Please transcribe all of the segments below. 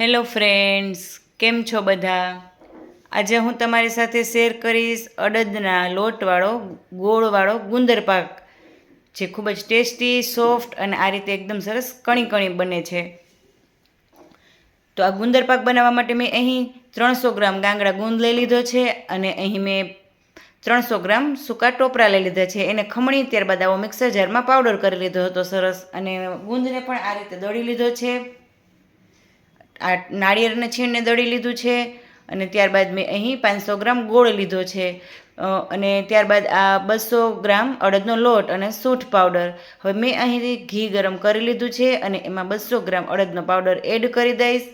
Hello friends, કેમ છો બધા? આજે હું તમારી સાથે શેર કરીશ અડદના લોટવાળો, ગોળવાળો ગુંદર પાક, જે ખૂબ જ ટેસ્ટી, સોફ્ટ અને આ રીતે એકદમ સરસ કણી કણી બને છે. તો આ ગુંદર પાક બનાવવા માટે મેં અહીં ત્રણસો ગ્રામ ગાંગડા ગુંદ લઈ લીધો છે અને અહીં મેં ત્રણસો ગ્રામ સૂકા ટોપરા લઈ લીધા છે. એને ખમણી ત્યારબાદ આવો મિક્સર જારમાં પાવડર કરી લીધો હતો સરસ અને ગુંદને પણ આ રીતે દળી લીધો છે. આ નાળિયેરને છીણને દળી લીધું છે અને ત્યારબાદ મેં અહીં પાંચસો ગ્રામ ગોળ લીધો છે. અને ત્યારબાદ આ બસો ગ્રામ અડદનો લોટ અને સૂંઠ પાવડર. હવે મેં અહીંથી ઘી ગરમ કરી લીધું છે અને એમાં બસો ગ્રામ અડદનો પાવડર એડ કરી દઈશ.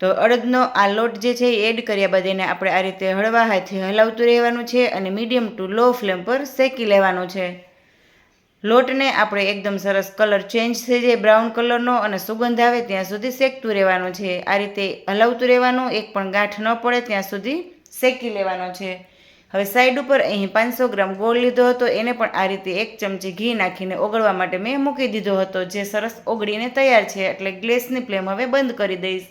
તો અડદનો આ લોટ જે છે એ એડ કર્યા બાદ એને આપણે આ રીતે હળવા હાથે હલાવતું રહેવાનું છે અને મીડિયમ ટુ લો ફ્લેમ પર શેકી લેવાનું છે. લોટને આપણે એકદમ સરસ કલર ચેન્જ થઈ જાય બ્રાઉન કલરનો અને સુગંધ આવે ત્યાં સુધી શેકતું રહેવાનું છે. આ રીતે હલાવતું રહેવાનું, એક પણ ગાંઠ ન પડે ત્યાં સુધી શેકી લેવાનો છે. હવે સાઈડ ઉપર અહીં પાંચસો ગ્રામ ગોળ લીધો હતો, એને પણ આ રીતે એક ચમચી ઘી નાખીને ઓગળવા માટે મેં મૂકી દીધો હતો, જે સરસ ઓગળીને તૈયાર છે, એટલે ગેસની ફ્લેમ હવે બંધ કરી દઈશ.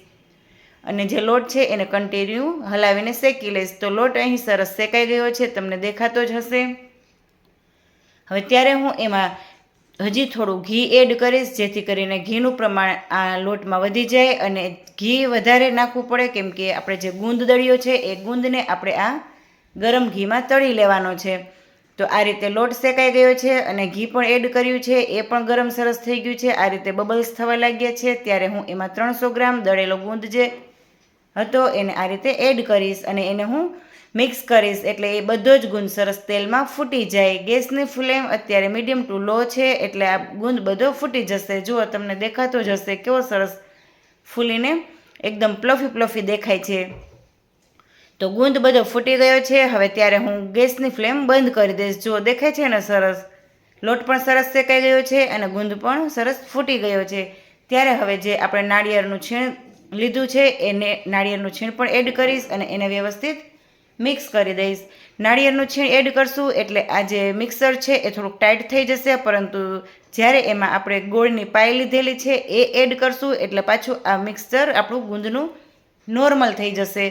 અને જે લોટ છે એને કન્ટિન્યુ હલાવીને શેકી લઈશ. તો લોટ અહીં સરસ શેકાઈ ગયો છે, તમને દેખાતો જ હશે. હવે ત્યારે હું એમાં હજી થોડું ઘી એડ કરીશ, જેથી કરીને ઘીનું પ્રમાણ આ લોટમાં વધી જાય અને ઘી વધારે નાખવું પડે, કેમ કે આપણે જે ગુંદ દળ્યો છે, એ ગુંદને આપણે આ ગરમ ઘીમાં તળી લેવાનો છે. તો આ રીતે લોટ શેકાઈ ગયો છે અને ઘી પણ એડ કર્યું છે, એ પણ ગરમ સરસ થઈ ગયું છે. આ રીતે બબલ્સ થવા લાગ્યા છે, ત્યારે હું એમાં ત્રણસો ગ્રામ દળેલો ગુંદ જે હતો એને આ રીતે એડ કરીશ અને એને હું મિક્સ કરીશ એટલે એ બધો જ ગુંદ સરસ તેલમાં ફૂટી જાય. ગેસની ફ્લેમ અત્યારે મીડિયમ ટુ લો છે એટલે આ ગુંદ બધો ફૂટી જશે. જુઓ, તમને દેખાતો જ હશે કેવો સરસ ફૂલીને એકદમ પ્લફી પ્લફી દેખાય છે. તો ગુંદ બધો ફૂટી ગયો છે. હવે ત્યારે હું ગેસની ફ્લેમ બંધ કરી દઈશ. જુઓ, દેખાય છે ને સરસ? લોટ પણ સરસ શેકાઈ ગયો છે અને ગુંદ પણ સરસ ફૂટી ગયો છે. ત્યારે હવે જે આપણે નાળિયેરનું છીણ લીધું છે, એને નાળિયેરનું છીણ પણ એડ કરીશ અને એને વ્યવસ્થિત મિક્સ કરી દઈશ. નાળિયેરનું છીણ એડ કરશું એટલે આ જે મિક્સર છે એ થોડુંક ટાઈટ થઈ જશે, પરંતુ જ્યારે એમાં આપણે ગોળની પાય લીધેલી છે એ એડ કરશું એટલે પાછું આ મિક્સર આપણું ગુંદનું નોર્મલ થઈ જશે.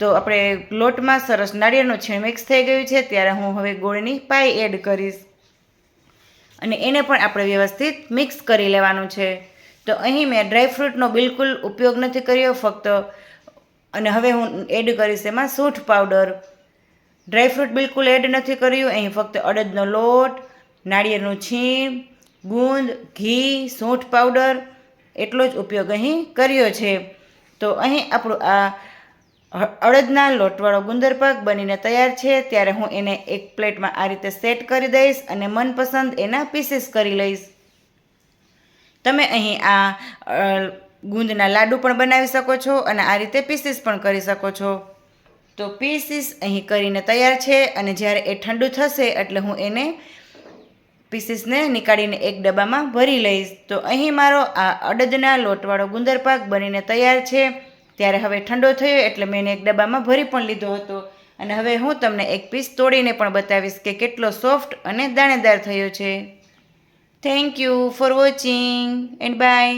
તો આપણે લોટમાં સરસ નાળિયેરનું છીણ મિક્સ થઈ ગયું છે, ત્યારે હું હવે ગોળની પાય એડ કરીશ. અને એને પણ આપણે વ્યવસ્થિત મિક્સ કરી લેવાનું છે. તો અહીં મેં ડ્રાયફ્રૂટનો બિલકુલ ઉપયોગ નથી કર્યો, ફક્ત અને હવે હું એડ કરીશ એમાં સૂંઠ પાવડર. ડ્રાયફ્રૂટ બિલકુલ એડ નથી કર્યું. અહીં ફક્ત અડદનો લોટ, નાળિયેરનું છીણ, ગુંદ, ઘી, સૂંઠ પાવડર, એટલો જ ઉપયોગ અહીં કર્યો છે. તો અહીં આપણું આ અડદના લોટવાળો ગુંદર પાક બનીને તૈયાર છે. ત્યારે હું એને એક પ્લેટમાં આ રીતે સેટ કરી દઈશ અને મનપસંદ એના પીસીસ કરી લઈશ. તમે અહીં આ ગુંદના લાડુ પણ બનાવી શકો છો અને આ રીતે પીસીસ પણ કરી શકો છો. તો પીસીસ અહીં કરીને તૈયાર છે અને જ્યારે એ ઠંડુ થશે એટલે હું એને પીસીસને નીકાળીને એક ડબ્બામાં ભરી લઈશ. તો અહીં મારો આ અડદના લોટવાળો ગુંદર પાક બનીને તૈયાર છે. ત્યારે હવે ઠંડો થયો એટલે મેં એને એક ડબ્બામાં ભરી પણ લીધો હતો. અને હવે હું તમને એક પીસ તોડીને પણ બતાવીશ કે કેટલો સોફ્ટ અને દાણેદાર થયો છે. Thank you for watching and bye